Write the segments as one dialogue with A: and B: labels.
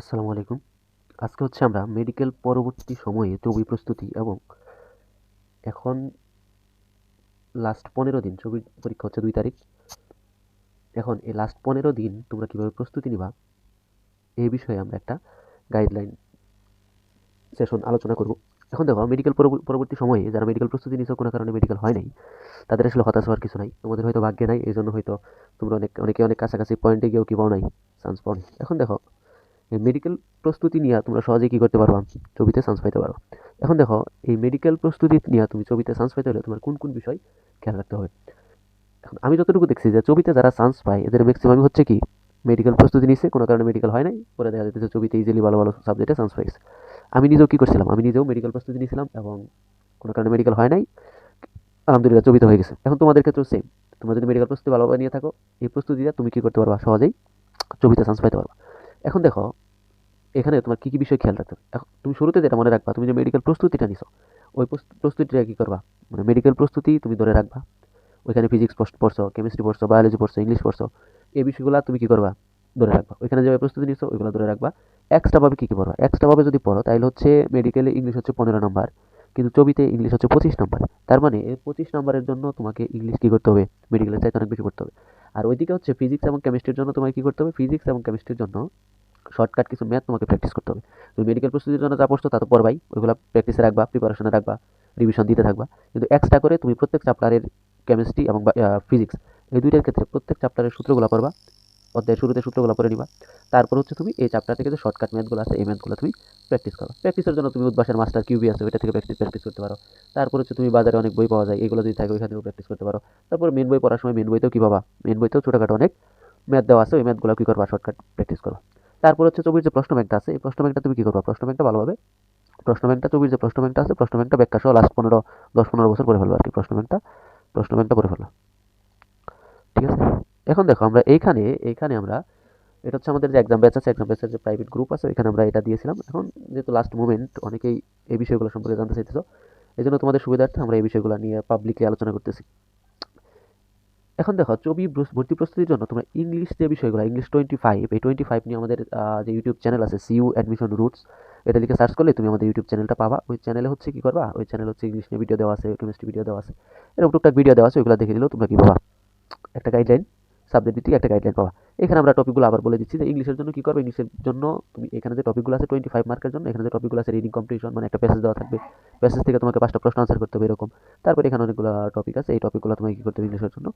A: আসসালামু আলাইকুম। আজকে হচ্ছে আমরা মেডিকেল পরবর্তী সময়ে ছবি প্রস্তুতি এবং এখন লাস্ট পনেরো দিন ছবির পরীক্ষা হচ্ছে দুই তারিখ। এখন এই লাস্ট পনেরো দিন তোমরা কীভাবে প্রস্তুতি নিবা এই বিষয়ে আমরা একটা গাইডলাইন সেশন আলোচনা করব। এখন দেখো মেডিকেল পরবর্তী সময়ে যারা মেডিকেল প্রস্তুতি নিয়েছো কোনো কারণে মেডিকেল হয় নাই, তাদের আসলে হতাশ হওয়ার কিছু নাই। তোমাদের হয়তো ভাগ্যে নাই এই জন্য হয়তো তোমরা অনেক, অনেকে অনেক কাছাকাছি পয়েন্টে গিয়েও কি পাও নাই চান্স পাও এখন দেখো মেডিকেল প্রস্তুতি নিয়ে তোমরা সহজেই কী করতে পারবা? ছবিতে চান্স পাইতে পারো। এখন দেখো, এই মেডিকেল প্রস্তুতি নিয়ে তুমি ছবিতে চান্স পাইতে হলে তোমার কোন কোন বিষয় খেয়াল রাখতে হবে? এখন আমি যতটুকু দেখছি যে ছবিতে যারা চান্স পায়, এদের ম্যাক্সিমাম হচ্ছে কি? মেডিকেল প্রস্তুতি নিচ্ছে কোনো কারণে মেডিকেল হয় নাই, পরে দেখা যাচ্ছে ছবিতে ইজিলি ভালো ভালো সাবজেক্টে চান্স পাইছে। আমি নিজেও কী করছিলাম? আমি নিজেও মেডিকেল প্রস্তুতি নিয়েছিলাম এবং কোনো কারণে মেডিকেল হয় নাই। আলহামদুলিল্লাহ ছবিতে হয়ে গেছে। এখন তোমাদের ক্ষেত্রেও সেম তোমরা যদি মেডিকেল প্রস্তুতি ভালোভাবে নিয়ে থাকো, এই প্রস্তুতিটা তুমি কী করতে পারবা? সহজেই ছবিতে চান্স পাইতে পারবা। এখন দেখো এখানে তোমার কী কী বিষয় খেয়াল রাখতে হবে? এখন তুমি শুরুতে যেটা মনে রাখবা, তুমি যে মেডিকেল প্রস্তুতিটা নিছো, ওই প্রস্তুতিটা কী করবা? মানে মেডিকেল প্রস্তুতি তুমি ধরে রাখবা। ওইখানে ফিজিক্স পড়ছো কেমিস্ট্রি পড়ছো বায়োলজি পড়ছো ইংলিশ পড়ছো, এই বিষয়গুলো তুমি কী করবা? ধরে রাখবা। ওইখানে যে প্রস্তুতি নিছো, ওইগুলো ধরে রাখবা। এক্সট্রাভাবে কী কী পড়বা? এক্সট্রাভাবে যদি পড়ো, তাহলে হচ্ছে মেডিকেলে ইংলিশ হচ্ছে পনেরো নম্বর, কিন্তু ছবিতে ইংলিশ হচ্ছে পঁচিশ নম্বর। তার মানে এই পঁচিশ নম্বরের জন্য তোমাকে ইংলিশ কী করতে হবে? মেডিকেলের চাইতে অনেক বেশি করতে হবে। আর ওইদিকে হচ্ছে ফিজিক্স এবং কেমিস্ট্রির জন্য তোমাকে কী করতে হবে? ফিজিক্স এবং কেমিস্ট্রির জন্য শর্টকাট কিছু ম্যাথ তোমাকে প্র্যাকটিস করতে হবে। তুমি মেডিকেল প্রস্তুতির জন্য যা পড়ছো তা তো পড়বাই, ওইগুলো প্র্যাকটিসে রাখবা প্রিপারেশনে রাখবা রিভিশন দিতে থাকবা। কিন্তু এক্সট্রা করে তুমি প্রত্যেক চ্যাপ্টারের কেমিস্ট্রি এবং ফিজিক্স এই দুইটার ক্ষেত্রে প্রত্যেক চ্যাপ্টারের সূত্রগুলো পড়বা, অধ্যায়ের শুরুতে সূত্রগুলো পড়ে নিবা। তারপর হচ্ছে তুমি এই চ্যাপ্টার থেকে যে শর্টকাট ম্যাথগুলো আছে, এই ম্যাথগুলো তুমি প্র্যাকটিস করো প্র্যাকটিসের জন্য তুমি উদ্বাসের মাস্টার কিউবি আছে, ওইটা থেকে প্র্যাকটিস প্র্যাকটিস করতে পারো। তারপর হচ্ছে তুমি বাজারে অনেক বই পাওয়া যায়, এগুলো যদি থাকে ওইখানেও প্র্যাকটিস করতে পারো। তারপর মেন বই পড়ার সময় মেন বইতেও কী পাবা? মেন বইতেও ছোটোখাটো অনেক ম্যাথ দেওয়া আছে, ওই ম্যাথগুলো কী করবা? শর্টকাট প্র্যাকটিস করো তারপর হচ্ছে ছবির যে প্রশ্ন ব্যাংকটা আছে, এই প্রশ্ন ব্যাংকটা তুমি কী করবা? প্রশ্ন ব্যাংকটা ভালোভাবে প্রশ্ন ব্যাংকটা ছবির যে প্রশ্ন ব্যাংকটা আছে প্রশ্ন ব্যাংকটা ব্যাখ্যা সহ লাস্ট পনেরো, দশ পনেরো বছর পরে ফেলব আর কি প্রশ্ন ব্যাংকটা প্রশ্ন ব্যাংকটা পরে ফেলো। ঠিক আছে? এখন দেখো আমরা এইখানে এইখানে আমরা, এটা হচ্ছে আমাদের যে এক্সাম ব্যাচ আছে এক্সাম ব্যাচের যে প্রাইভেট গ্রুপ আছে এখানে আমরা এটা দিয়েছিলাম। এখন যেহেতু লাস্ট মুমেন্ট অনেকেই এই বিষয়গুলো সম্পর্কে জানতে চাইতেছো এই জন্য তোমাদের সুবিধার্থে আমরা এই বিষয়গুলো নিয়ে পাবলিকলি আলোচনা করতেছি। এখন দেখো, ছবি ভর্তি প্রস্তুতির জন্য তোমরা ইংলিশ যে বিষয়গুলো ইংলিশ টোয়েন্টি ফাইভ এই টোয়েন্টি ফাইভ নিয়ে আমাদের যে ইউটিউব চ্যানেল আছে সিইউ অ্যাডমিশন রুটস এটা লিখে সার্চ করলে তুমি আমাদের ইউটিউব চ্যানেলটা পাবা। ওই চ্যানেলে হচ্ছে কি করবা? ওই চ্যানেল হচ্ছে ইংলিশ নিয়ে ভিডিও দেওয়া আছে কেমিস্ট্রি ভিডিও দেওয়া আছে। এরকম টুকটাক ভিডিও দেওয়া আছে, ওইগুলো দেখে দিলেও তোমরা কী পাবা? একটা গাইডলাইন সাবজেক্ট ভিত্তিক একটা গাইডলাইন পাওয়া এখানে আমরা টপিকগুলো আবার বলে দিচ্ছি যে ইংলিশের জন্য কী করবে? ইংলিশের জন্য তুমি এখানে যে টপিকগুলো আছে টোয়েন্টি ফাইভ মার্কের জন্য, এখানে যে টপিকগুলো আছে রিডিং কম্পিটিশন মানে একটা প্যাসেজ দেওয়া থাকবে। প্যাসেজ থেকে তোমাকে পাঁচটা প্রশ্ন আনসার করতে হবে এরকম। তারপর এখানে অনেকগুলো টপিক আছে, এই টপিকগুলো তোমাকে কী করতে হবে? ইংলিশের জন্য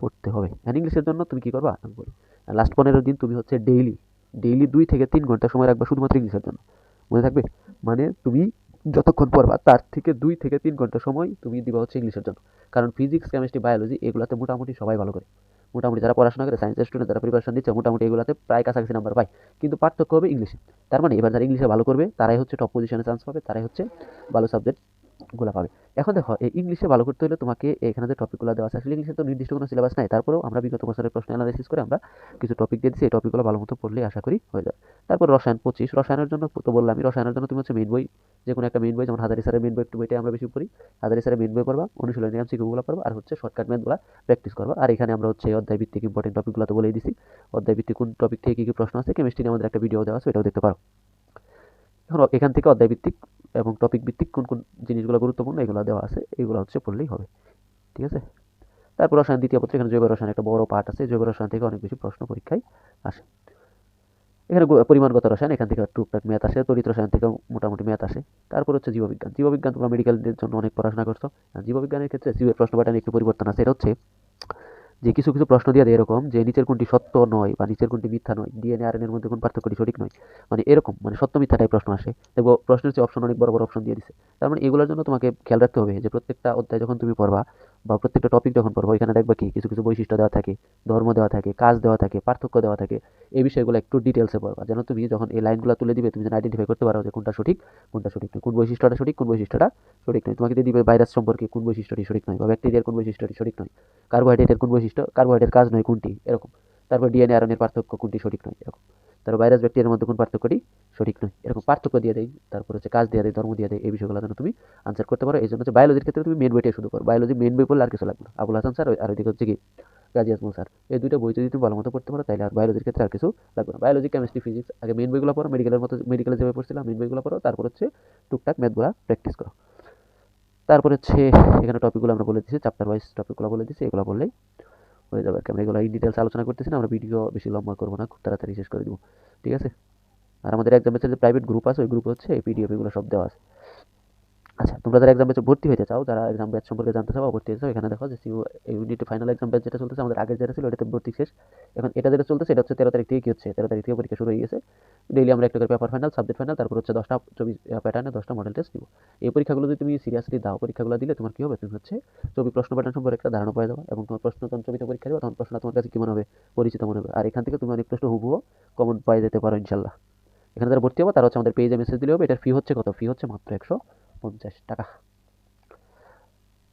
A: পড়তে হবে। অ্যান্ড ইংলিশের জন্য তুমি কী করবা? আমি বলি লাস্ট পনেরো দিন তুমি হচ্ছে ডেইলি ডেইলি দুই থেকে তিন ঘণ্টা সময় রাখবা শুধুমাত্র ইংলিশের জন্য। মনে থাকবে? মানে তুমি যতক্ষণ পড়বা, তার থেকে দুই থেকে তিন ঘণ্টা সময় তুমি দিবা হচ্ছে ইংলিশের জন্য। কারণ ফিজিক্স কেমিস্ট্রি বায়োলজি এগুলোতে মোটামুটি সবাই ভালো করে। মোটামুটি যারা পড়াশোনা করে সায়েন্সের স্টুডেন্ট যারা প্রিপারেশন দিচ্ছে, মোটামুটি এগুলোতে প্রায় কাছাকাছি নাম্বার পায়। কিন্তু পার্থক্য হবে ইংলিশে তার মানে এবার যারা ইংলিশে ভালো করবে, তারাই হচ্ছে টপ পজিশনে চান্স পাবে, তারাই হচ্ছে ভালো সাবজেক্ট গুলো পাবে। এখন দেখো, এই ইংলিশে ভালো করতে হলে তোমাকে এখানে যে টপিকগুলো দেওয়া আছে, আসলে ইংলিশে তো নির্দিষ্ট কোনো সিলেবাস নাই। তারপরেও আমরা বিগত বছরের প্রশ্ন অ্যানালাইসিস করে আমরা কিছু টপিক দিয়ে দিচ্ছি এই টপিকগুলো ভালো মতো পড়লে আশা করি হয়ে যাবে। তারপর রসায়ন পঁচিশ। রসায়নের জন্য তো বললাম রসায়নের জন্য তুমি হচ্ছে মেন বই যে কোনো একটা মেন বই, যেমন হাজারি স্যারের মেন বই, একটু বইটাই আমরা বেশি পড়ি। হাজারি স্যারের মেন বই পড়বা, অনুশীলনী এমসিকিউগুলো পড়বা, আর হচ্ছে শর্টকাট ম্যাথগুলো প্র্যাকটিস করবা। আর এখানে আমরা হচ্ছে অধ্যায় ভিত্তিক ইম্পর্টেন্ট টপিকগুলো তো বলেই দিছি। অধ্যায় ভিত্তিক কোন টপিক থেকে কী কী প্রশ্ন আছে কেমিস্ট্রি নিয়ে আমাদের একটা ভিডিও দেওয়া আছে এটাও দেখতে পারো। এখন এখান থেকে অধ্যায় ভিত্তিক এবং টপিক ভিত্তিক কোন কোন জিনিসগুলো গুরুত্বপূর্ণ, এগুলো দেওয়া আছে, এগুলো হচ্ছে পড়লেই হবে, ঠিক আছে? তারপর রসায়ন, দ্বিতীয় পত্রে, এখানে জৈব রসায়ন একটা বড় পার্ট আছে, জৈব রসায়ন থেকে অনেক বেশি প্রশ্ন পরীক্ষায় আসে। এখানে পরিমাণগত রসায়ন, এখান থেকে টুকটাক ম্যাথ আসে তরিত রসায়ন থেকে মোটামুটি ম্যাথ আসে। তারপর হচ্ছে জীববিজ্ঞান জীববিজ্ঞান তোমরা মেডিকেলদের জন্য অনেক পড়াশোনা করছ। জীববিজ্ঞানের ক্ষেত্রে জীবের প্রশ্ন প্যাটার্নে একটু পরিবর্তন আছে, এটা হচ্ছে যে কিছু কিছু প্রশ্ন দিয়ে দেয় এরকম যে নিচের কোনটি সত্য নয় বা নিচের কোনটি মিথ্যা নয় ডিএনএ আর এর মধ্যে কোন পার্থক্যটি সঠিক নয় মানে এরকম মানে সত্য মিথ্যাটাই প্রশ্ন আসে। দেখব প্রশ্নের চেয়ে অপশন অনেক বড় বড় অপশন দিয়ে দিচ্ছে তার মানে এগুলোর জন্য তোমাকে খেয়াল রাখতে হবে যে প্রত্যেকটা অধ্যায় যখন তুমি পড়বা বা প্রত্যেকটা টপিক যখন পড়ব, এখানে দেখবা কি? কিছু কিছু বৈশিষ্ট্য দেওয়া থাকে, ধর্ম দেওয়া থাকে, কাজ দেওয়া থাকে, পার্থক্য দেওয়া থাকে, এই বিষয়গুলো একটু ডিটেলসে পড়বা। যেন তুমি যখন এই লাইনগুলো তুলে দিবে, তুমি যেন আইডেন্টিফাই করতে পারো যে কোনটা সঠিক কোনটা সঠিক নয়। কোন বৈশিষ্ট্যটা সঠিক, কোন বৈশিষ্ট্যটা সঠিক নয়। তোমাকে দিয়ে দিবে ভাইরাস সম্পর্কে কোন বৈশিষ্ট্যটি সঠিক নয়, বা ব্যাকটেরিয়ার কোন বৈশিষ্ট্যটি সঠিক নয় কার্বোহাইড্রেটের কোন বৈশিষ্ট্য কার্বোহাইড্রেট কাজ নয় কোনটি, এরকম। তারপর ডিএনএ আরনের পার্থক্য কোনটি সঠিক নয়, এরকম। তারপর ভাইরাস ব্যাকটেরিয়ার মধ্যে কোন পার্থক্যটি সঠিক নয়। এরকম পার্থক্য দিয়ে দেয়, তারপর হচ্ছে কাজ দিয়ে দেয়, ধর্ম দিয়ে দেয়, এই বিষয়গুলো যেন তুমি আনসার করতে পারো। এই জন্য হচ্ছে বায়োলজির ক্ষেত্রে তুমি মেন বইটাই শুধু করো বায়োলজি মেন বই পড়লে আর কিছু লাগবে আবুল হাসান স্যার আর ওইদিকে হচ্ছে কি কাজী আজমল স্যার, এই দুইটা বই যদি তুমি ভালো মতো পড়তে পারো, তাহলে আর বায়োলজির ক্ষেত্রে আর কিছু লাগবে না। বায়োলজি কেমিস্ট্রি ফিজিক্স আগে মেন বইগুলো পড়ো মেডিকেলের মতো মেডিকেলে যেভাবে পড়ছিলাম মেন বইগুলো পড়ো, তারপর হচ্ছে টুকটাক ম্যাথগুলো প্র্যাকটিস করো। তারপর হচ্ছে এখানে টপিকগুলো আমরা বলে দিচ্ছি চ্যাপ্টার ওয়াইজ টপিকগুলো বলে দিচ্ছি এগুলো বললেই হয়ে যাবে। আর কি আমরা এগুলো ইন ডিটেলস আলোচনা করতেছি না, আমরা ভিডিও বেশি লম্বা করব না, খুব তাড়াতাড়ি শেষ করে দেবো। ঠিক আছে? আর আমাদের ব্যাচের যে প্রাইভেট গ্রুপ আছে, ওই গ্রুপ হচ্ছে এই পিডিএফ এগুলো সব দেওয়া আছে। আচ্ছা তোমরা যারা এক্সাম ব্যাচে ভর্তি হতে চাও, যারা এক্সাম ব্যাচ সম্পর্কে জানতে চাও ভর্তি হতে চাও, এখানে দেখো যে CU unit final exam batch যেটা চলতেছে, আমাদের আগে যেটা ছিল, এটাতে ভর্তি শেষ। এখন এটা যেটা চলতেছে, এটা হচ্ছে তেরো তারিখ থেকে কি হচ্ছে? তেরো তারিখ থেকে পরীক্ষা শুরু হয়ে গেছে। ডেইলি আমরা একটা করে পেপার ফাইনাল সাবজেক্ট ফাইনাল তারপর হচ্ছে দশটা, চব্বিশ প্যাটার্নে দশটা মডেল টেস্ট দিব এই পরীক্ষাগুলো যদি তুমি সিরিয়াসলি দাও, পরীক্ষাগুলো দিলে তোমার কি হবে? তুমি হচ্ছে চব্বিশ প্রশ্ন প্যাটার্ন সম্পর্কে একটা ধারণা পাওয়া যাবে এবং তোমার প্রশ্ন যখন ছবিতে পরীক্ষা দেবে, তখন প্রশ্ন তোমার কাছে কি মনে হবে? পরিচিত মনে হবে। আর এখান থেকে তুমি অনেক প্রশ্ন হুবহু কমন পাই যেতে পারো ইনশাল্লাহ। এখানে যারা ভর্তি হবে, তারা হচ্ছে আমাদের পেজে মেসেজ দিলে হবে, এটার ফি হচ্ছে কত? ফি হচ্ছে মাত্র একশো পঞ্চাশ টাকা।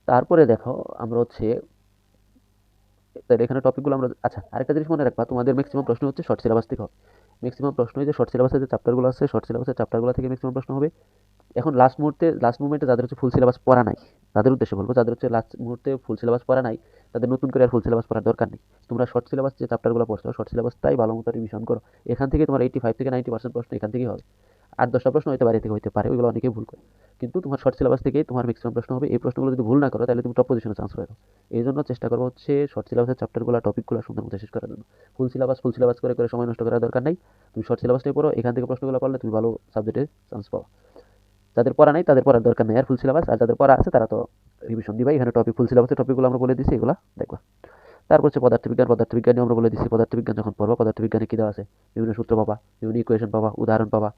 A: তারপরে দেখো, আমরা হচ্ছে, তাহলে এখানে টপিকগুলো আমরা আচ্ছা আরেকটা জিনিস মনে রাখবা, তোমাদের ম্যাক্সিমাম প্রশ্ন হচ্ছে শর্ট সিলেবাস থেকে হবে ম্যাক্সিমাম প্রশ্ন যে শর্ট সিলেবাসের যে চ্যাপ্টারগুলো আছে শর্ট সিলেবাসের চ্যাপ্টারগুলো থেকে ম্যাক্সিমাম প্রশ্ন হবে। এখন লাস্ট মুহূর্তে লাস্ট মুভমেন্টে যাদের হচ্ছে ফুল সিলেবাস পড়া নাই, তাদের উদ্দেশ্যে বলব, যাদের হচ্ছে লাস্ট মুহূর্তে ফুল সিলেবাস পড়া নাই, তাদের নতুন করে আর ফুল সিলেবাস পড়ার দরকার নেই। তোমরা শর্ট সিলেবাস যে চ্যাপ্টারগুলো পড়ছো শর্ট সিলেবাসটাই ভালো মতো রিভিশন করো। এখান থেকে তোমার এইটি ফাইভ থেকে নাইনটি পার্সেন্ট প্রশ্ন এখান থেকেই হবে। আট, দশটা প্রশ্ন হয়তো বাইরে থেকে হইতে পারে, ওইগুলো অনেকেই ভুল করে। কিন্তু তোমার শর্ট সিলেবাস থেকেই তোমার ম্যাক্সিমাম প্রশ্ন হবে। এই প্রশ্নগুলো যদি ভুল না করো, তাহলে তুমি টপ পজিশনে চান্স পাবে। এই জন্য চেষ্টা করব হচ্ছে শর্ট সিলেবাসের চ্যাপ্টারগুলো টপিকগুলো সুন্দর মতো শেষ করার জন্য। ফুল সিলেবাস ফুল সিলেবাস করে করে সময় নষ্ট করার দরকার নেই। তুমি শর্ট সিলেবাসটাই পড়ো, এখান থেকে প্রশ্নগুলো করলে তুমি ভালো সাবজেক্টে চান্স পাও। যাদের পড়া নাই, তাদের পড়ার দরকার নেই। আর ফুল সিলেবাস আর যাদের পড়া আছে, তারা তো রিভিশন দিবা এখানে টপিক ফুল সিলেবাসের টপিকগুলো আমরা বলে দিচ্ছি এগুলো দেখবা। তারপর হচ্ছে পদার্থবিজ্ঞান। পদার্থবিজ্ঞানে আমরা বলে দিচ্ছি পদার্থবিজ্ঞান যখন পড়বা, পদার্থবিজ্ঞানে কী দেওয়া আছে? বিভিন্ন সূত্র পাবা, বিভিন্ন ইকুয়েশন পাবা, উদাহরণ পাবা।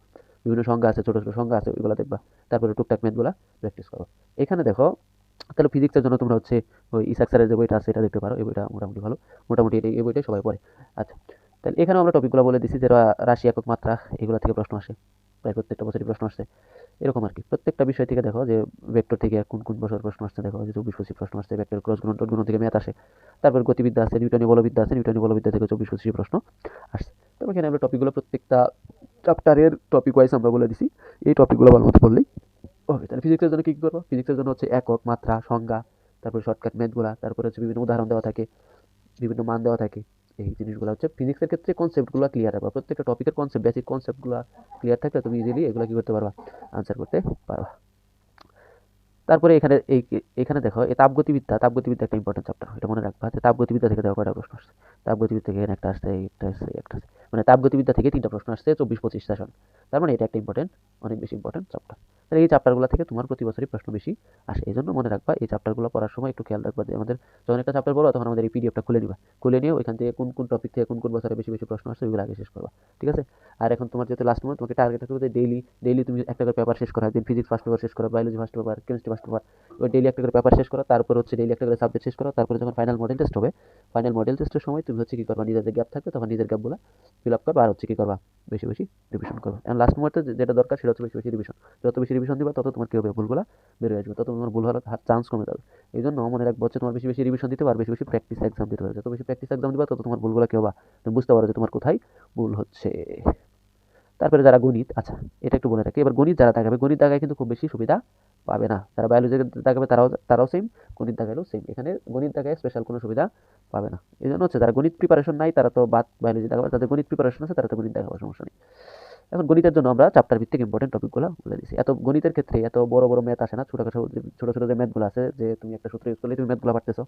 A: বিভিন্ন সংজ্ঞা আছে, ছোটো ছোটো সংজ্ঞা আছে, ওইগুলো দেখবা। তারপরে টুকটাক ম্যাথগুলো প্র্যাকটিস করো। এখানে দেখো, তাহলে ফিজিক্সের জন্য তোমরা হচ্ছে ওই ইসাক স্যারের যে বইটা আছে, এটা দেখতে পারো। এই বইটা মোটামুটি ভালো। মোটামুটি এই বইটাই সবাই পড়ে। আচ্ছা তাহলে এখানেও আমরা টপিকগুলো বলে দিচ্ছি যেটা রাশি একক মাত্রা, এগুলো থেকে প্রশ্ন আসে। প্রায় প্রত্যেকটা বছরই প্রশ্ন আসছে এরকম আর কি। প্রত্যেকটা বিষয় থেকে দেখো যে ভেক্টর থেকে কোন কোন বছর প্রশ্ন আসছে, দেখো যে চব্বিশ পঁচিশ প্রশ্ন আসছে ভেক্টর ক্রস গুণন গুণ থেকে ম্যাথ আসে। তারপর গতিবিদ্যা আছে নিউটনি বলবিদ্যা আছে নিউটনি বলবিদ্যা থেকে চব্বিশ পঁচিশ প্রশ্ন আসছে। তারপর এখানে আমরা টপিকগুলো প্রত্যেকটা চ্যাপ্টারের টপিক ওয়াইজ আমরা বলে দিছি। এই টপিকগুলো ভালো মতো পড়লেই হবে। তাহলে ফিজিক্সের জন্য কী কী করব? ফিজিক্সের জন্য হচ্ছে একক, মাত্রা, সংজ্ঞা, তারপরে শর্টকাট ম্যাথগুলো তারপরে হচ্ছে বিভিন্ন উদাহরণ দেওয়া থাকে, বিভিন্ন মান দেওয়া থাকে। এই জিনিসগুলো হচ্ছে ফিজিক্সের ক্ষেত্রে কনসেপ্টগুলো ক্লিয়ার রাখবা প্রত্যেকটা টপিকের কনসেপ্ট বেসিক কনসেপ্টগুলো ক্লিয়ার থাকলে তুমি ইজিলি এগুলো কী করতে পারবা? আনসার করতে পারবা। তারপরে এখানে এই, এখানে দেখো, এই তাপগতিবিদ্যা তাপগতিবিদ্যা একটা ইম্পর্টেন্ট চ্যাপ্টার এটা মনে রাখবা যে তাপগতিবিদ্যা থেকে দেখো কয়টা প্রশ্ন আসছে। তাপগতিবিদ্যা থেকে এখানে একটা আসছে একটা আসছে একটা আসছে। মানে তাপগতিবিদ্যা থেকে তিনটা প্রশ্ন আসছে, চব্বিশ পঁচিশ সেশন তার মানে এটা একটা ইম্পর্টেন্ট অনেক বেশি ইম্পর্টেন্ট চ্যাপ্টার তাহলে এই চ্যাপ্টারগুলো থেকে তোমার প্রতি বছরই প্রশ্ন বেশি আসে। এই জন্য মনে রাখবা, এই চ্যাপ্টারগুলো পড়ার সময় একটু খেয়াল রাখবা যে আমাদের যখন একটা চ্যাপ্টার পড়ো তখন আমাদের এই পিডিএফটা খুলে নিবা। খুলে নিয়ে ওইখান থেকে কোন কোন টপিক থেকে কোন কোন বছরে বেশি বেশি প্রশ্ন আসছে ওইগুলো আগে শেষ করবা। ঠিক আছে? আর এখন তোমার যেহেতু লাস্ট মনে তোমাকে টার্গেট থাকবে যে ডেইলি ডেইলি তুমি একটা করে পেপার শেষ করা, একদিন ফিজিক্স ফার্স্ট পেপার শেষ করা biology first paper chemistry first paper ওই ডেইলি একটা করে পেপার শেষ করা, তারপর হচ্ছে ডেইলি একটা করে সাবজেক্ট শেষ করা, তারপরে যখন ফাইনাল মডেল টেস্ট হবে ফাইনাল মডেল টেস্টের সময় তুমি হচ্ছে কী করবা, নিজের যে গ্যাপ থাকবে, তখন নিজের গ্যাপগুলো ফিল আপ করবা, আর হচ্ছে কী করবা, বেশি বেশি রিভিশন করবা। এখন লাস্ট মুহূর্তে যেটা দরকার, সেটা হচ্ছে বেশি বেশি রিভিশন যত বেশি রিভিশন দিবা, তত তোমার কী হবে? ভুলগুলো বের হয়ে আসবে, তত তোমার ভুল হওয়ার চান্স কমে যাবে। এই জন্য মনে রাখব হচ্ছে তোমার বেশি বেশি রিভিশন দিতে পারবে বেশি বেশি প্র্যাকটিস এক্সাম দিতে পারবে যত বেশি প্র্যাকটিস এক্সাম দিবা, তত তোমার ভুলগুলো কী হবা? তুমি বুঝতে পারো যে তোমার কোথায় ভুল হচ্ছে। তারপরে যারা গণিত আচ্ছা এটা একটু বলে রাখি। এবার গণিত যারা দেখাবে, গণিত দেখায় কিন্তু খুব বেশি সুবিধা পাবে না। যারা বায়োলজি দেখাবে, তারাও তারাও সেম গণিত দেখালেও সেম এখানে গণিত দেখায় স্পেশাল কোনো সুবিধা পাবে না। এই জন্য হচ্ছে যারা গণিত প্রিপারেশন নাই, তারা তো বাদ বায়োলজি দেখাবে যাদের গণিত প্রিপারেশন আছে, তারা তো গণিত দেখাবার সমস্যা নেই। এখন গণিতের জন্য আমরা চ্যাপ্টার ভিত্তিক ইম্পর্টেন্ট টপিকগুলো বলে দিচ্ছি এত গণিতের ক্ষেত্রে এত বড় বড় ম্যাথ আসে না ছোটো ছোটো ছোটো যে ম্যাথগুলো আছে, যে তুমি একটা সূত্র ইউজ করলে তুমি ম্যাথগুলো পারতেছো।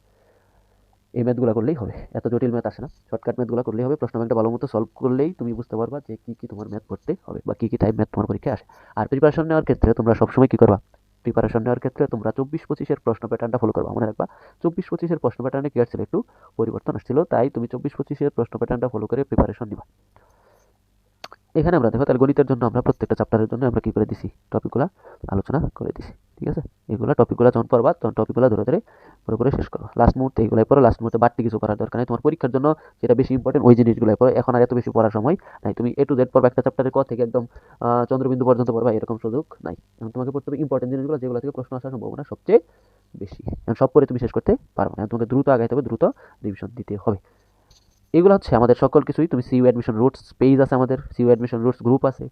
A: এই ম্যাথগুলো করলেই হবে, এত জটিল ম্যাথ আসে না। শর্টকাট ম্যাথগুলো করলেই হবে, প্রশ্ন ব্যাংকটা ভালো মতো সলভ করলেই তুমি বুঝতে পারবা যে কী কী তোমার ম্যাথ পড়তে হবে বা কী কী টাইপ ম্যাথ তোমার পরীক্ষায় আসে। আর প্রিপারেশন নেওয়ার ক্ষেত্রে তোমরা সবসময় কী করবা? প্রিপারেশন নেওয়ার ক্ষেত্রে তোমরা চব্বিশ পঁচিশের প্রশ্ন প্যাটার্নটা ফলো করবা। মনে রাখবা, চব্বিশ পঁচিশের প্রশ্ন প্যাটার্নে কী আসছিল একটু পরিবর্তন আসছিল, তাই তুমি চব্বিশ পঁচিশের প্রশ্ন প্যাটার্নটা ফলো করে প্রিপারেশন নিবা। এখানে আমরা দেখো, তাহলে গণিতের জন্য আমরা প্রত্যেকটা চ্যাপ্টারের জন্য আমরা কী করে দিছি? টপিকগুলো আলোচনা করে দিছি, ঠিক আছে? এগুলো টপিকগুলো যখন পড়বা, তখন টপিকগুলো ধরে ধরে পুরোপুরি শেষ করো লাস্ট মুহূর্তে এগুলোই পড়ো লাস্ট মুহূর্তে বাড়তি কিছু করার দরকার নেই। তোমার পরীক্ষার জন্য যেটা বেশি ইম্পর্টেন্ট ওই জিনিসগুলোই পড়ো। এখন আর এত বেশি পড়ার সময় নাই। তুমি এ টু জেড পড়বা, একটা চ্যাপ্টারের ক থেকে একদম চন্দ্রবিন্দু পর্যন্ত পড়বা, এরকম সুযোগ নাই। এখন তোমাকে পড়তে হবে ইম্পর্টেন্ট জিনিসগুলো, যেগুলো থেকে প্রশ্ন আসার সম্ভাবনা সবচেয়ে বেশি। এখন সব পরে তুমি শেষ করতে পারবে না। তোমাকে দ্রুত আগাইতে হবে, দ্রুত রিভিশন দিতে হবে। এগুলো হচ্ছে আমাদের সকল কিছুই। তুমি সিইউ অ্যাডমিশন রুটস পেজ আছে আমাদের সিইউ অ্যাডমিশন রুটস গ্রুপ আছে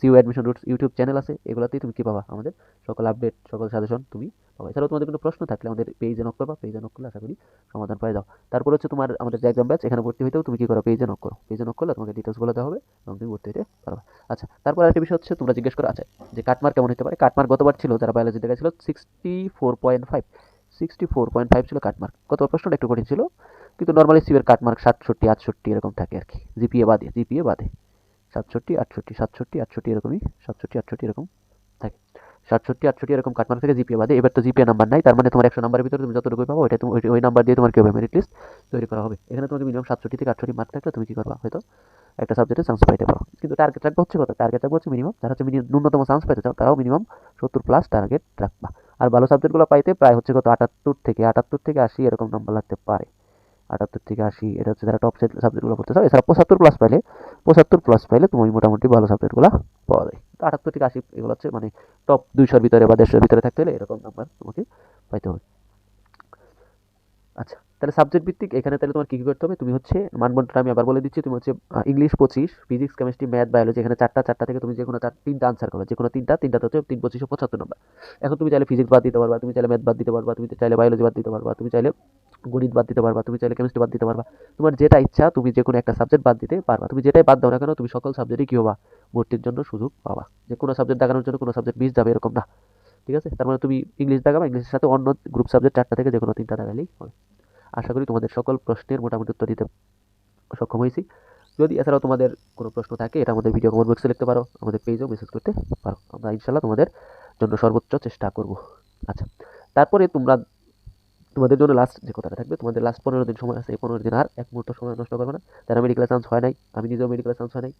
A: CU admission roots YouTube channel আছে, এগুলোতেই তুমি কী পাবা আমাদের সকল আপডেট সকল সাজেশন তুমি পাবা। এছাড়াও তোমাদের কোনো প্রশ্ন থাকলে আমাদের পেজে নক করবা পেজে নক করলে আশা করি সমাধান পাই যাও তারপর হচ্ছে তোমার আমাদের যে এক্সাম ব্যাচ এখানে ভর্তি হইতেও তুমি কি করো পেজে নক করো। পেজে নক করলে তোমাকে ডিটেলসগুলো দেওয়া হবে এবং তুমি ভর্তি হতে পারবা। আচ্ছা তারপর আরেকটা বিষয় হচ্ছে, তোমরা জিজ্ঞেস করো আছে যে কাটমার কেমন হতে পারে? কাটমার গতবার ছিল, যারা বায়োলজি দেখা ছিল sixty four point five sixty four point five ছিল কাটমার্ক গত প্রশ্নটা একটু কঠিন ছিল। কিন্তু নর্মালি সিভের কাটমার্ক সাতষট্টি, আটষট্টি এরকম থাকে আর কি। জিপিএ বাদে জিপিএ বাদে। সাতষট্টি, আটষট্টি সাতষট্টি, আটষট্টি এরকমই, সাতষট্টি, আটষট্টি এরকম থাকে। সাতষট্টি, আটষট্টি এরকম কাটমার্ক থেকে জিপিএ বাদে। এবার তো জিপিএ নাম্বার নাই, তার মানে তোমার একশো নাম্বারের ভিতরে তুমি যতটুকু পাবো ওইটা তুমি, ওই- নাম্বার দিয়ে তোমার কি হবে? মেরিট লিস্ট তৈরি করা হবে। এখানে তোমাকে মিনিমাম সাতষট্টি থেকে আটষট্টি মার্ক থাকলে তুমি কি করবা? হয়তো একটা সাবজেক্টে চান্স পাইতে পারো। কিন্তু টার্গেট রাখবে হচ্ছে কত? টার্গেট রাখবে হচ্ছে মিনিমাম যারা হচ্ছে ন্যূনতম চান্স পাইতে চাও, তারাও মিনিমাম সত্তর প্লাস টার্গেট রাখবা। আর ভালো সাবজেক্টগুলো পাইতে প্রায় হচ্ছে কত আটাত্তর থেকে আটাত্তর থেকে আশি এরকম নাম্বার লাগতে পারে। আটাত্তর থেকে আশি, এটা হচ্ছে যারা টপ সাবজেক্টগুলো পড়তে চাও, এছাড়া পঁচাত্তর প্লাস পাইলে, পঁচাত্তর প্লাস পাইলে তুমি মোটামুটি ভালো সাবজেক্টগুলো পাওয়া যায়। তো আটাত্তর থেকে আশি এগুলো হচ্ছে মানে টপ দুইশোর ভিতরে বা দেড়শোর ভিতরে থাকতে হলে এরকম নাম্বার তোমাকে পাইতে হবে। আচ্ছা তাহলে সাবজেক্ট ভিত্তিক, এখানে তাহলে তোমার কী কী করতে হবে? তুমি হচ্ছে মানবন্টনটা আমি আবার বলে দিচ্ছি, তুমি হচ্ছে ইংলিশ পঁচিশ ফিজিক্স কেমিস্ট্রি ম্যাথ বায়োলজি এখানে চারটা চারটা থেকে তুমি যে কোনো চার, তিনটা আনসার করো যে কোনো তিনটা তিনটা হচ্ছে তিন পঁচিশশো পঁচাত্তর নম্বর এখন তুমি চাইলে ফিজিক্স বাদ দিতে পারবা, তুমি চাইলে ম্যাথ বাদ দিতে পারবা, তুমি চাইলে বায়োলজি বাদ দিতে পারবা, তুমি চাইলে গণিত বাদ দিতে পারবা, তুমি চাইলে কেমিস্ট্রি বাদ দিতে পারবা। তোমার যেটা ইচ্ছা, তুমি যে কোনো একটা সাবজেক্ট বাদ দিতে পারবা। তুমি যেটাই বাদ দাও না কেন, তুমি সকল সাবজেক্টই কী হবা? ভর্তির জন্য সুযোগ পাবা। যে কোনো সাবজেক্ট দেখানোর জন্য কোনো সাবজেক্ট মিস যাবে এরকম না। ঠিক আছে? তার মানে তুমি ইংলিশ দেখাবা ইংলিশের সাথে অন্য গ্রুপ সাবজেক্ট চারটা থেকে যে কোনো তিনটা দেখালেই হবে। আশা করি তোমাদের সকল প্রশ্নের মোটামুটি উত্তর দিতে সক্ষম হয়েছি। যদি এছাড়াও তোমাদের কোনো প্রশ্ন থাকে, এটা আমাদের ভিডিও কমেন্ট বক্সে লিখতে পারো, আমাদের পেজেও মেসেজ করতে পারো। আমরা ইনশাল্লাহ তোমাদের জন্য সর্বোচ্চ চেষ্টা করব। আচ্ছা তারপরে তোমরা তোমাদের জন্য লাস্ট যে কথাটা থাকবে, তোমাদের লাস্ট পনেরো দিন সময় আছে, এই পনেরো দিন আর এক মুহূর্ত সময় নষ্ট করবে না। যারা মেডিকেল চান্স হয় নাই, আমি নিজেও মেডিকেল চান্স হয় নাই।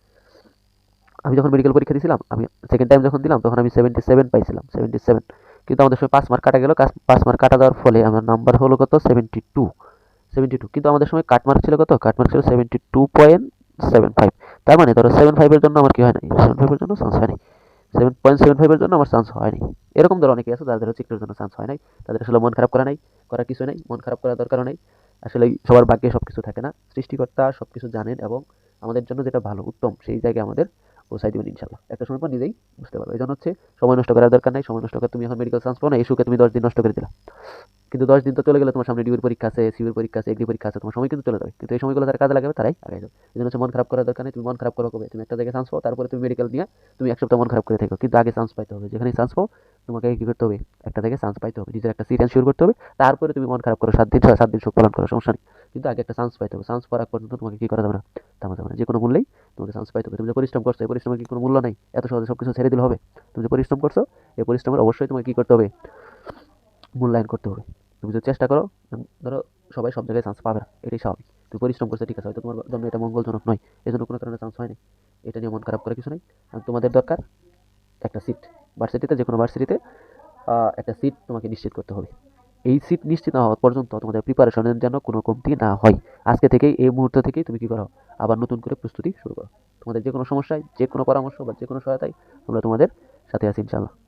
A: আমি যখন মেডিকেল পরীক্ষা দিয়েছিলাম আমি সেকেন্ড টাইম যখন দিলাম, তখন আমি সেভেন্টি সেভেন পাইছিলাম সেভেন্টি সেভেন কিন্তু আমাদের সময় পাঁচ মার্ক কাটা গেল পাঁচ মার্ক কাটা দেওয়ার ফলে আমার নাম্বার হলো কত? সেভেন্টি টু সেভেন্টি টু কিন্তু আমাদের সময় কাট মার্ক ছিল কত? কাট মার্ক ছিল seventy two point seven five তার মানে ধরো সেভেন ফাইভের জন্য আমার কি হয় নাই? সেভেন ফাইভের জন্য চান্স হয় নাই। সেভেন পয়েন্ট সেভেন ফাইভের জন্য আমার চান্স হয়নি এরকম ধরো অনেকে আছে যাদের হচ্ছে একটুর জন্য চান্স হয় নাই। তাদের আসলে মন খারাপ করা নাই, করার কিছু নাই, মন খারাপ করার দরকারও নেই। আসলে সবার ভাগ্যে সব কিছু থাকে না। সৃষ্টিকর্তা সব কিছু জানেন এবং আমাদের জন্য যেটা ভালো, উত্তম, সেই জায়গায় আমাদের পৌঁছাই দেবেন ইনশাল্লাহ একটা সময় পর নিজেই বুঝতে পারবে। এই জন্য হচ্ছে সময় নষ্ট করার দরকার নাই, সময় নষ্ট করে তুমি এখন মেডিকেল চান্স পাও না, এই সুখে তুমি দশ দিন নষ্ট করে দিলা। কিন্তু দশ দিন তো চলে গেলে তোমার সামনে ডিউর পরীক্ষা আছে সিভির পরীক্ষা আছে এগ্রি পরীক্ষা আছে, তোমার সময় কিন্তু চলে যাবে। কিন্তু এই সময়গুলো তারা কাজে লাগাবে, তারাই আগে যাবে। এই জন্য হচ্ছে মন খারাপ করার দরকার নেই, তুমি মন খারাপ করো কবে? তুমি একটা জায়গায় চান্স পাও তারপরে তুমি মেডিকেল নিয়ে তুমি এক সপ্তাহ মন খারাপ করে থাকো। কিন্তু আগে চান্স পাইতে হবে। যেখানে চান্স পাও তোমাকে কী করতে হবে? একটা জায়গায় চান্স পাইতে হবে। নিজের একটা সিট শুরু করতে হবে। তারপরে তুমি মন খারাপ করো, সাত দিন সাত দিন সুখ পালন করো, সমস্যা নেই। কিন্তু আগে একটা চান্স পাইতে হবে। চান্স পাওয়ার পর্যন্ত তোমাকে কী করা যাবে না? থামা যাবে না। যে কোনো মূল্যেই তোমাকে চান্স পাইতে হবে। তুমি যে পরিশ্রম করছ, এই পরিশ্রমের কি কোনো মূল্য নাই? এত সহজে সব কিছু ছেড়ে দিলে হবে। তুমি যে পরিশ্রম করছ, এই পরিশ্রমের অবশ্যই তোমাকে কী করতে হবে? মূল্যায়ন করতে হবে। তুমি যদি চেষ্টা করো ধরো সবাই সব জায়গায় চান্স পাবে না। এটাই স্বাভাবিক। তুমি পরিশ্রম করছ, ঠিক আছে, হয়তো তোমার জন্য এটা মঙ্গলজনক নয়। এই জন্য কোনো কারণে চান্স হয়নি এটা নিয়ে মন খারাপ করে কিছু নেই। তোমাদের দরকার একটা সিট ভার্সিটিতে যে কোনো ভার্সিটিতে একটা সিট তোমাকে নিশ্চিত করতে হবে। এই সিট নিশ্চিত না হওয়া পর্যন্ত তোমাদের প্রিপারেশনের যেন কোনো কমতি না হয়। আজকে থেকেই, এই মুহূর্ত থেকেই তুমি কী করো? আবার নতুন করে প্রস্তুতি শুরু করো। তোমাদের যে কোনো সমস্যায় যে কোনো পরামর্শ বা যে কোনো সহায়তায় আমরা তোমাদের সাথে আছি ইনশাল্লাহ